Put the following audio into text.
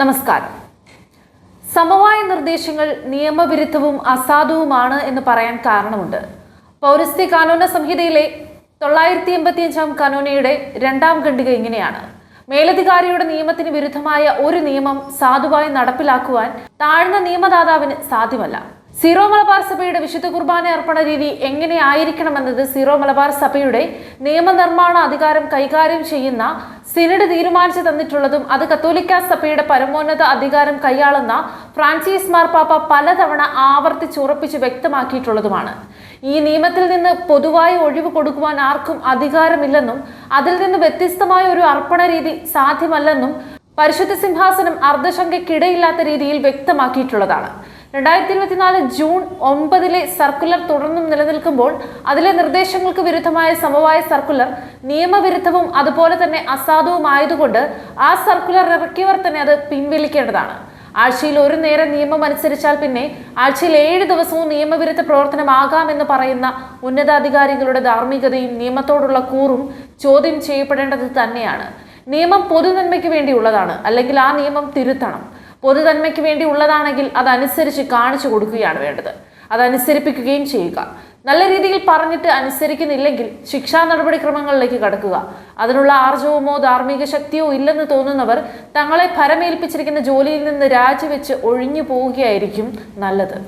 നമസ്കാരം. സമവായ നിർദ്ദേശങ്ങൾ നിയമവിരുദ്ധവും അസാധുവുമാണ് എന്ന് പറയാൻ കാരണമുണ്ട്. പൗരസ്ത്യ കാനോന സംഹിതയിലെ തൊള്ളായിരത്തി എൺപത്തിയഞ്ചാം കനോനയുടെ രണ്ടാം ഖണ്ഡിക ഇങ്ങനെയാണ്. മേലധികാരിയുടെ നിയമത്തിന് വിരുദ്ധമായ ഒരു നിയമം സാധുവായി നടപ്പിലാക്കുവാൻ താഴ്ന്ന നിയമദാതാവിന് സാധ്യമല്ല. സീറോ മലബാർ സഭയുടെ വിശുദ്ധ കുർബാന അർപ്പണ രീതി എങ്ങനെയായിരിക്കണമെന്നത് സീറോ മലബാർ സഭയുടെ നിയമനിർമ്മാണ അധികാരം കൈകാര്യം ചെയ്യുന്ന സിനഡ് തീരുമാനിച്ചു തന്നിട്ടുള്ളതും അത് കത്തോലിക്ക സഭയുടെ പരമോന്നത അധികാരം കൈയാളുന്ന ഫ്രാൻസിസ് മാർപ്പാപ്പ പലതവണ ആവർത്തിച്ചുറപ്പിച്ച് വ്യക്തമാക്കിയിട്ടുള്ളതുമാണ്. ഈ നിയമത്തിൽ നിന്ന് പൊതുവായി ഒഴിവ് കൊടുക്കുവാൻ ആർക്കും അധികാരമില്ലെന്നും അതിൽ നിന്ന് വ്യത്യസ്തമായ ഒരു അർപ്പണ രീതി സാധ്യമല്ലെന്നും പരിശുദ്ധ സിംഹാസനം അർദ്ധശങ്കയ്ക്കിടയില്ലാത്ത രീതിയിൽ വ്യക്തമാക്കിയിട്ടുള്ളതാണ്. രണ്ടായിരത്തി ഇരുപത്തിനാല് ജൂൺ ഒമ്പതിലെ സർക്കുലർ തുടർന്നും നിലനിൽക്കുമ്പോൾ അതിലെ നിർദ്ദേശങ്ങൾക്ക് വിരുദ്ധമായ സമവായ സർക്കുലർ നിയമവിരുദ്ധവും അതുപോലെ തന്നെ അസാധുവുമായതുകൊണ്ട് ആ സർക്കുലർ ഇറക്കിയവർ തന്നെ അത് പിൻവലിക്കേണ്ടതാണ്. ആഴ്ചയിൽ ഒരു നേരം നിയമം അനുസരിച്ചാൽ പിന്നെ ആഴ്ചയിൽ ഏഴ് ദിവസവും നിയമവിരുദ്ധ പ്രവർത്തനമാകാമെന്ന് പറയുന്ന ഉന്നതാധികാരികളുടെ ധാർമ്മികതയും നിയമത്തോടുള്ള കൂറും ചോദ്യം ചെയ്യപ്പെടേണ്ടത് തന്നെയാണ്. നിയമം പൊതുനന്മയ്ക്ക് വേണ്ടിയുള്ളതാണ്. അല്ലെങ്കിൽ ആ നിയമം തിരുത്തണം. പൊതുനന്മയ്ക്ക് വേണ്ടി ഉള്ളതാണെങ്കിൽ അതനുസരിച്ച് കാണിച്ചു കൊടുക്കുകയാണ് വേണ്ടത്. അതനുസരിപ്പിക്കുകയും ചെയ്യുക. നല്ല രീതിയിൽ പറഞ്ഞിട്ട് അനുസരിക്കുന്നില്ലെങ്കിൽ ശിക്ഷാ നടപടിക്രമങ്ങളിലേക്ക് കടക്കുക. അതിനുള്ള ആർജവമോ ധാർമ്മിക ശക്തിയോ ഇല്ലെന്ന് തോന്നുന്നവർ തങ്ങളെ ഭരമേൽപ്പിച്ചിരിക്കുന്ന ജോലിയിൽ നിന്ന് രാജിവെച്ച് ഒഴിഞ്ഞു പോവുകയായിരിക്കും നല്ലത്.